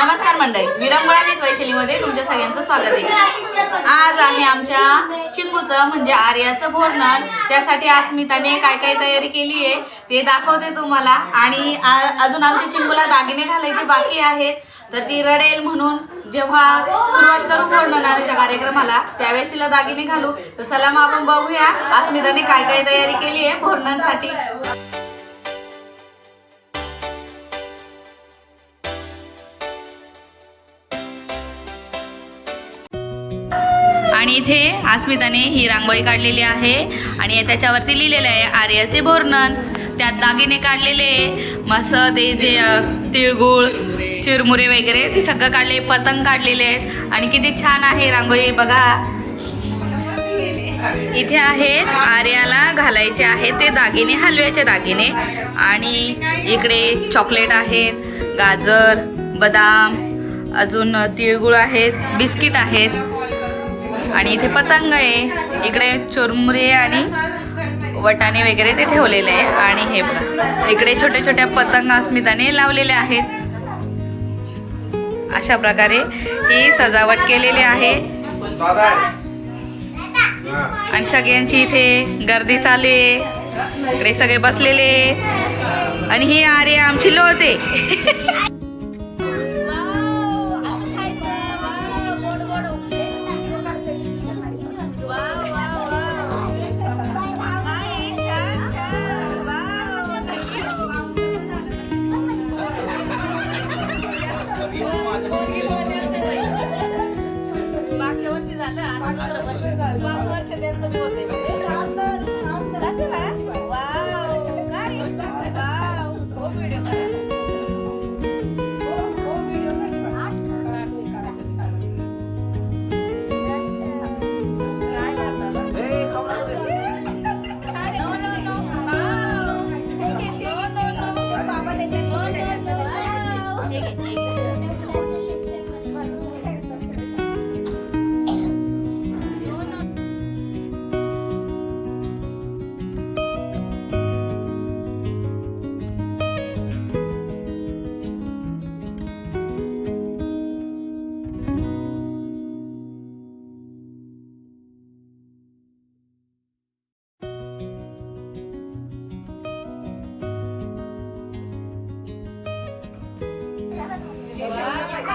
नमस्कार मंडळी. विरंगुळा मीत वैशालीमध्ये तुमच्या सगळ्यांचं स्वागत आहे. आज आहे आमच्या चिंकूचं म्हणजे आर्याचं भोरणार त्यासाठी अस्मिताने काय काय तयारी केली आहे ते दाखवते तुम्हाला. आणि आ- अजून आमच्या चिंकूला दागिने घालायचे बाकी आहेत. तर ती रडेल म्हणून जेव्हा सुरुवात करू भोरणाऱ्याच्या कार्यक्रमाला त्यावेळेस तिला दागिने घालू. तर चला मग आपण बघूया अस्मिताने काय काय तयारी केली आहे भोरणांसाठी आणि इथे अस्मिताने ही रांगोळी काढलेली आहे आणि त्याच्यावरती लिहिलेलं आहे आर्याचे भोरणन त्यात दागिने काढलेले मस्त ते जे तिळगुळ चिरमुरे वगैरे ते सगळं काढले पतंग काढलेले आहेत. आणि किती छान आहे रांगोळी बघा. इथे आहेत आर्याला घालायचे आहेत ते दागिने हलव्याचे दागिने. आणि इकडे चॉकलेट आहेत गाजर बदाम अजून तिळगुळ आहेत बिस्किट आहेत. आणि इथे पतंग आहे. इकडे चुरमुरे आणि वटाणे वगैरे ते ठेवलेले आहे. आणि हे बघा इकडे छोट्या छोट्या पतंग अस्मिताने लावलेल्या आहेत. अशा प्रकारे ही सजावट केलेली आहे. आणि सगळ्यांची इथे गर्दी चालू आहे. इकडे सगळे बसलेले आणि ही आर्य आमची लोते झालं. आता दुसरं वर्ष पाच वर्ष त्यांचं म्हणजे बी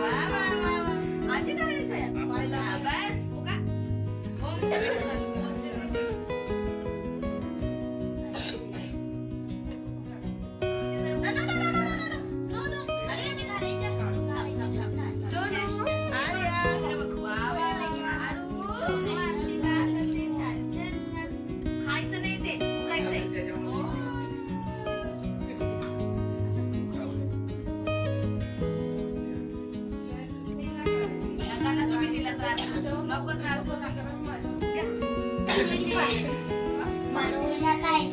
केलेला आई खायचं Manu nak kain. Manu nak kain.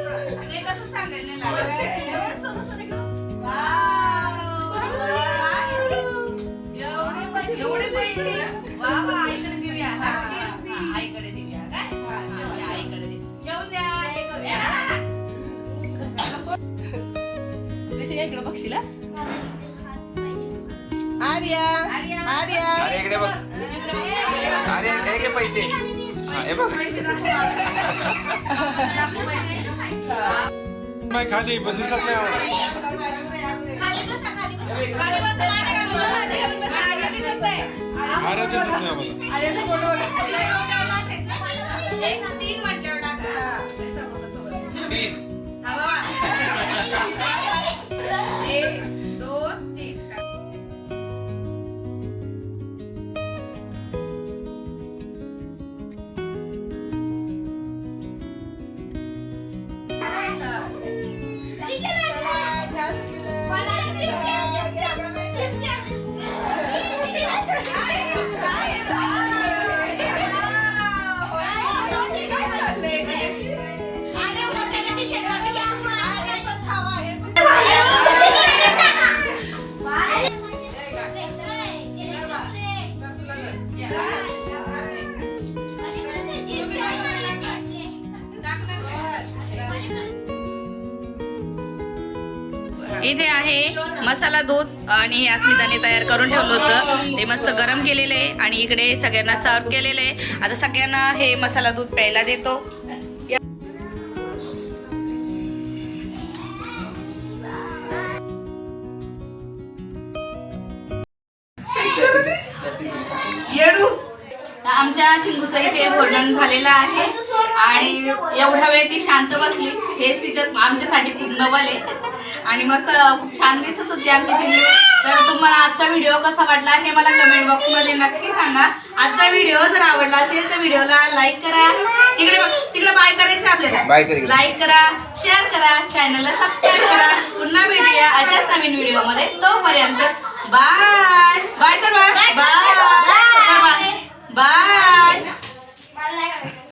ते कसं सांगायला नाही लागत. वाव. एवढे पैसे, एवढे पैसे. वा, वा, आईकडे देऊया. आईकडे देऊया काय? आईकडे दे. ठेवून द्या. द्या. कशी इकडे बघशील? आर्या आर्या अरे इकडे बघ अरे काय पैसे नाही खाली पण दिसत नाही आम्हाला. आर्या दिसत नाही. आम्हाला. इथे आहे मसाला दूध आणि हे अस्मिताने तयार करून ठेवलं होतं. ते मस्त गरम केलेलं आहे आणि इकडे सगळ्यांना सर्व केलेलं आहे. आता सगळ्यांना हे मसाला दूध प्यायला देतो. आमच्या चिंगूचं इथे वर्णन झालेलं आहे. आणि एवढ्या वेळ ती शांत बसली. हेच तिच्या आमच्यासाठी खूप नवल आहे. आणि मस्त खूप छान दिसत होती आमची चिंगू तर तुम्हाला आजचा व्हिडिओ कसा वाटला हे मला कमेंट बॉक्समध्ये नक्की सांगा. आजचा व्हिडिओ जर आवडला असेल तर व्हिडिओला लाईक करा. तिकडे तिकडे बाय करायचं आपल्याला. कर. लाईक करा शेअर करा चॅनलला सबस्क्राईब करा. पुन्हा भेटूया अशाच नवीन व्हिडिओमध्ये तोपर्यंत बाय बाय कर बाय बाय कर बाय बाय